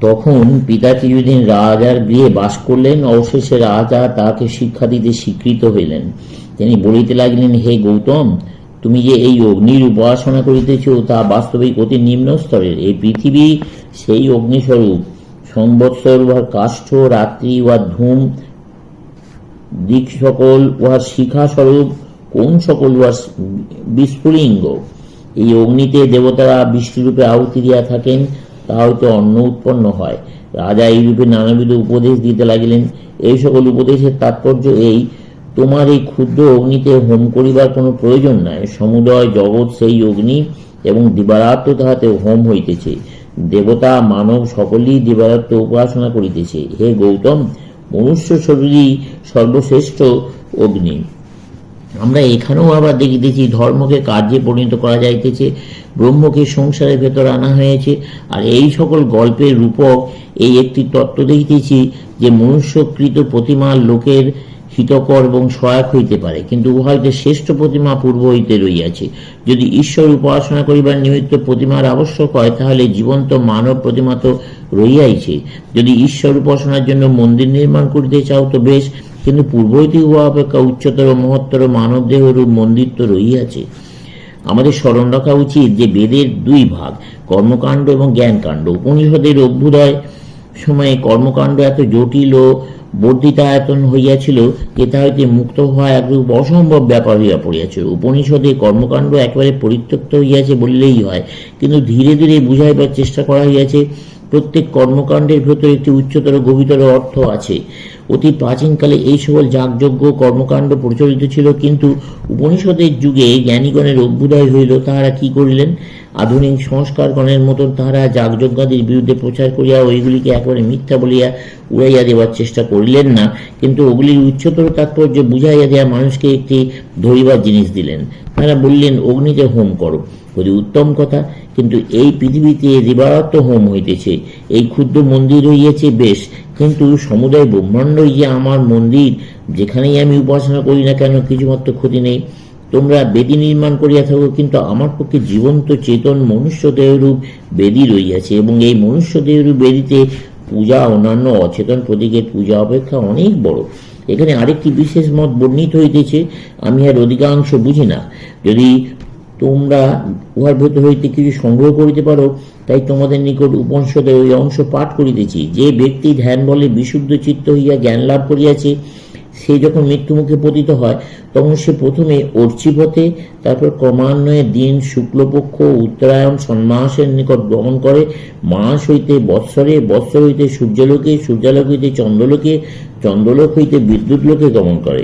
তখন পিতা কিছুদিন রাজার গৃহে বাস করলেন, অবশেষে রাজা তাকে শিক্ষা দিতে স্বীকৃত হইলেন। তিনি বলিতে লাগিলেন, হে গৌতম, তুমি যে এই অগ্নির উপাসনা করিতেছ, তা বাস্তবিক অতি নিম্ন স্তরের। এই পৃথিবী সেই অগ্নিস্বরূপ। সংবৎসর উহার কাষ্ঠ, রাত্রি উহার ধূম, দিক সকল উহার শিখা স্বরূপ কোন সকল উহার বিস্ফুলিঙ্গ। এই অগ্নিতে দেবতারা বৃষ্টিরূপে আহুতি দিয়া থাকেন। তা হয়তো অন্ন উৎপন্ন হয়। রাজা এইরূপে নানাবিধ উপদেশ দিতে লাগিলেন। এই সকল উপদেশের তাৎপর্য এই, তোমার এই ক্ষুদ্র অগ্নিতে হোম করিবার কোনো প্রয়োজন নাই। সমুদয় জগৎ সেই অগ্নি এবং দিবারাত্ম তাহাতে হোম হইতেছে। দেবতা, মানব সকলেই দিবারাত্ম উপাসনা করিতেছে। হে গৌতম, মনুষ্য শরীরই সর্বশ্রেষ্ঠ অগ্নি। আমরা এখানেও আবার দেখিতেছি ধর্মকে কার্যে পরিণত করা যাইতেছে, ব্রহ্মকে সংসারের ভেতর আনা হয়েছে, আর এই সকল গল্পের রূপক এই একটি তত্ত্ব দেখিতেছি যে মনুষ্যকৃত প্রতিমা লোকের হিতকর এবং সহায়ক হইতে পারে, কিন্তু উহাইতে শ্রেষ্ঠ প্রতিমা পূর্ব হইতে রইয়াছে। যদি ঈশ্বর উপাসনা করিবার নিমিত্ত প্রতিমার আবশ্যক হয়, তাহলে জীবন্ত মানব প্রতিমা তো রইয়াইছে। যদি ঈশ্বর উপাসনার জন্য মন্দির নির্মাণ করিতে চাও, তো বেশ কিন্তু পূর্ব হইতে উহা অপেক্ষা উচ্চতর মহত্তর মানব দেহরূপ মন্দির তো রইয়াছে আমাদের স্মরণ রাখা উচিত যে বেদের দুই ভাগ, কর্মকাণ্ড এবং জ্ঞানকাণ্ড। উপনিষদের অভ্যুদয় সময়ে কর্মকাণ্ড এত জটিল ও বর্ধিতায়তন হইয়াছিল যে তা হইতে মুক্ত হওয়া একরূপ অসম্ভব ব্যাপার হইয়া পড়িয়াছিল উপনিষদে কর্মকাণ্ড একেবারে পরিত্যক্ত হইয়াছে বললেই হয়, কিন্তু ধীরে ধীরে বুঝাইবার চেষ্টা করা হইয়াছে প্রত্যেক কর্মকাণ্ডের ভেতর একটি উচ্চতর গভীরতর অর্থ আছে। অতি প্রাচীনকালে এই সকল যাগযজ্ঞ কর্মকাণ্ড প্রচলিত ছিল, কিন্তু উপনিষদের যুগে জ্ঞানীগণের অভ্যুদয় হইল, তাহারা কি করিলেন? আধুনিক সংস্কারগণের মতন তাহারা যাগযজ্ঞাদির বিরুদ্ধে প্রচার করিয়া ওইগুলিকে একেবারে মিথ্যা বলিয়া উড়াইয়া দেওয়ার চেষ্টা করিলেন না, কিন্তু ওগুলির উচ্চতর তাৎপর্য বুঝাইয়া দেওয়া মানুষকে একটি ধরিবার জিনিস দিলেন। তারা বললেন, অগ্নিতে হোম করো। অতি উত্তম কথা, কিন্তু এই পৃথিবীতে দিবারাত্ম হোম হইতেছে। এই ক্ষুদ্র মন্দির হইয়াছে বেশ, কিন্তু সমুদায় ব্রহ্মাণ্ড যে আমার মন্দির, যেখানেই আমি উপাসনা করি না কেন, কিছুমাত্র ক্ষতি নেই। তোমরা বেদি নির্মাণ করিয়া থাকো, কিন্তু আমার পক্ষে জীবন্ত চেতন মনুষ্য দেহরূপ বেদি রইয়াছে এবং এই মনুষ্য দেহরূপ বেদিতে পূজা অন্যান্য অচেতন প্রতীকের পূজা অপেক্ষা অনেক বড়। এখানে আরেকটি বিশেষ মত বর্ণিত হইতেছে, আমি আর অধিকাংশ বুঝি না। যদি তোমরা উহার ভেতর হইতে কিছু সংগ্রহ করিতে পারো, তাই তোমাদের নিকট উপনিষদে ওই অংশ পাঠ করিতেছি। যে ব্যক্তি ধ্যান বলে বিশুদ্ধ চিত্ত হইয়া জ্ঞান লাভ করিয়াছে সে যখন মৃত্যুমুখে পতিত হয়, তখন সে প্রথমে অর্চিপথে, তারপর ক্রমান্বয়ে দিন, শুক্লপক্ষ, উত্তরায়ণ সন্মাসের নিকট গমন করে মাস হইতে বৎসরে বৎসর হইতে সূর্যলোকে, সূর্যালোক হইতে চন্দ্রলোকে, চন্দ্রলোক হইতে বিদ্যুৎ লোকে গমন করে।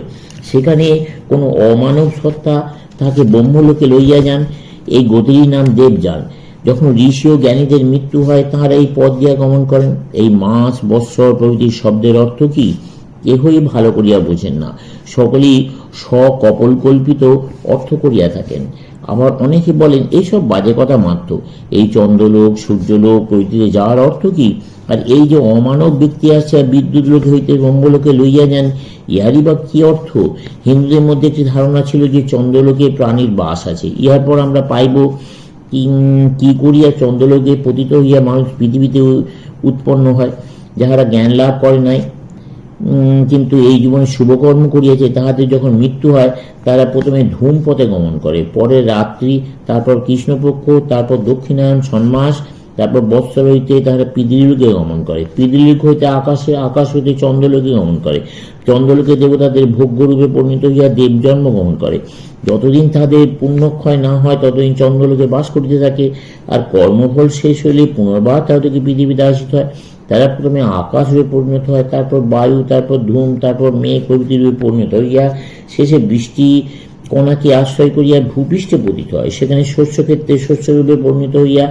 সেখানে কোনো অমানব সত্তা তাকে ব্রহ্মলোকে লইয়া যান। এই গতির নাম দেবযান। যখন ঋষি ও জ্ঞানীদের মৃত্যু হয়, তাহারা এই পথ দিয়া গমন করেন। এই মাস, বৎসর প্রভৃতি শব্দের অর্থ কি? কেহই ভালো করিয়া বোঝেন না। সকলেই স্বকপল কল্পিত অর্থ করিয়া থাকেন। আবার অনেকে বলেন, এইসব বাজে কথা মাত্র। এই চন্দ্রলোক, সূর্যলোক প্রভৃতিতে যাওয়ার অর্থ কি? আর এই যে অমানব ব্যক্তি আছে বিদ্যুৎ লোক হইতে ব্রহ্মলোকে লইয়া যান, ইহারই বা কি অর্থ? হিন্দুদের মধ্যে একটি ধারণা ছিল যে চন্দ্রলোকে প্রাণীর বাস আছে। ইহার পর আমরা পাইব কি- করিয়া চন্দ্রলোকে পতিত হইয়া মানুষ পৃথিবীতে উৎপন্ন হয়, যাহারা জ্ঞান লাভ করে নাই। কিন্তু এই জীবনে শুভকর্ম করিয়াছে তাহাদের যখন মৃত্যু হয়, তারা প্রথমে ধূম পথে গমন করে। পরে রাত্রি, তারপর কৃষ্ণপক্ষ, তারপর দক্ষিণায়ন সন্মাস তারপর বৎসর হইতে তারা পিতৃলোকে গমন করে। পিতৃলোক হইতে আকাশে, আকাশ হইতে চন্দ্রলোকে গমন করে। চন্দ্রলোকে দেবতাদের ভোগ্যরূপে পরিণত হইয়া দেব জন্ম গ্রহণ করে। যতদিন তাদের পুণ্যক্ষয় না হয়, ততদিন চন্দ্রলোকে বাস করিতে থাকে। আর কর্মফল শেষ হইলে পুনর্বার তাদেরকে পৃথিবীতে আসিতে হয়। তারা প্রথমে আকাশ রূপে পরিণত হয়, তারপর বায়ু, তারপর ধূম, তারপর মেঘ প্রভৃতি রূপে পরিণত হইয়া শেষে বৃষ্টি কণাকে আশ্রয় করিয়া ভূপৃষ্ঠে পতিত হয়। সেখানে শস্যক্ষেত্রে শস্যরূপে পরিণত হইয়া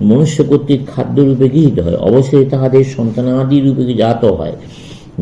মনুষ্য কর্তৃক খাদ্যরূপে গৃহীত হয়। অবশ্যই তাহাদের সন্তানাদি রূপে জাত হয়।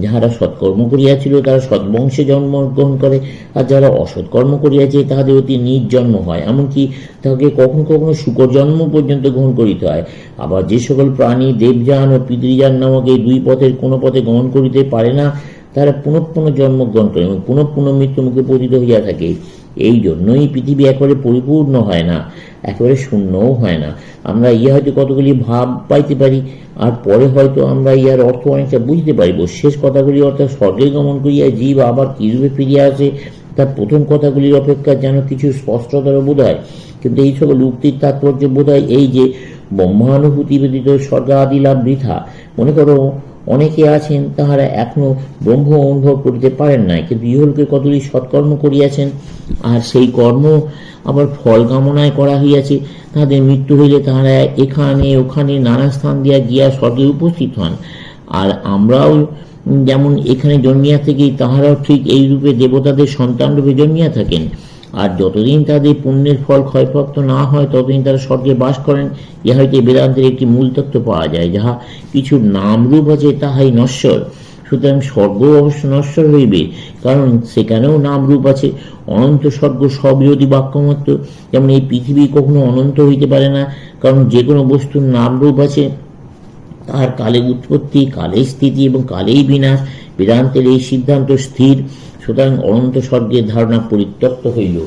যাহারা সৎকর্ম করিয়াছিল তারা সৎবংশে জন্মগ্রহণ করে, আর যারা অসৎকর্ম করিয়াছে, তাহাদের অতি নিজ জন্ম হয়। এমনকি তাহাকে কখনো কখনো শুকর জন্ম পর্যন্ত গ্রহণ করিতে হয়। আবার যে সকল প্রাণী দেবযান ও পিতৃযান নামক এই দুই পথের কোনো পথে গ্রহণ করিতে পারে না তারা পুনঃ পুনঃ জন্মগ্রহণ করে এবং পুনঃ পুনঃ মৃত্যুমুখে পতিত হইয়া থাকে। এই জন্যই পৃথিবী একেবারে পরিপূর্ণ হয় না, একেবারে শূন্যও হয় না। আমরা ইয়ে হয়তো কতগুলি ভাব পাইতে পারি, আর পরে হয়তো আমরা ইহার অর্থ অনেকটা বুঝতে পারিব। শেষ কথাগুলি অর্থাৎ স্বর্গে গমন করিয়া জীব আবার কিরূপে ফিরিয়া আসে, তার প্রথম কথাগুলির অপেক্ষা যেন কিছু স্পষ্টতর বোধ হয়। কিন্তু এই সকল উক্তির তাৎপর্য বোধ হয় এই যে, ব্রহ্মানুভূতি ব্যতীত স্বর্গ আদি লাভ বৃথা। মনে করো অনেকে আছেন, তাহারা এখনও ব্রহ্ম অনুভব করিতে পারেন নাই, কিন্তু ইহলোকে কতগুলি সৎকর্ম করিয়াছেন, আর সেই কর্ম আবার ফল কামনায় করা হইয়াছে, তাহাদের মৃত্যু হইলে তাহারা এখানে, ওখানে নানা স্থান দিয়া গিয়া স্বর্গে উপস্থিত হন। আর আমরাও যেমন এখানে জন্মিয়া থেকেই তাহারাও ঠিক এই রূপে দেবতাদের সন্তান রূপে জন্মিয়া থাকেন। আর যতদিন তাদের পুণ্যের ফল ক্ষয়প্রাপ্ত না হয়, ততদিন তারা স্বর্গে বাস করেন, ইহা হইতে বেদান্তের একটি মূল তত্ত্ব পাওয়া যায়, যাহা কিছু নামরূপ আছে তাহাই নশ্বর। সুতরাং স্বর্গ অবশ্য নশ্বর হইবে, কারণ সেখানেও নামরূপ আছে। অনন্ত স্বর্গ স্ববিরোধী বাক্যমাত্র যেমন এই পৃথিবী কখনো অনন্ত হইতে পারে না, কারণ যে কোনো বস্তুর নামরূপ আছে, তাহার কালে উৎপত্তি কালে স্থিতি এবং কালেই বিনাশ। বেদান্তের এই সিদ্ধান্ত স্থির। সুতরাং অনন্ত স্বর্গের ধারণা পরিত্যক্ত হইল।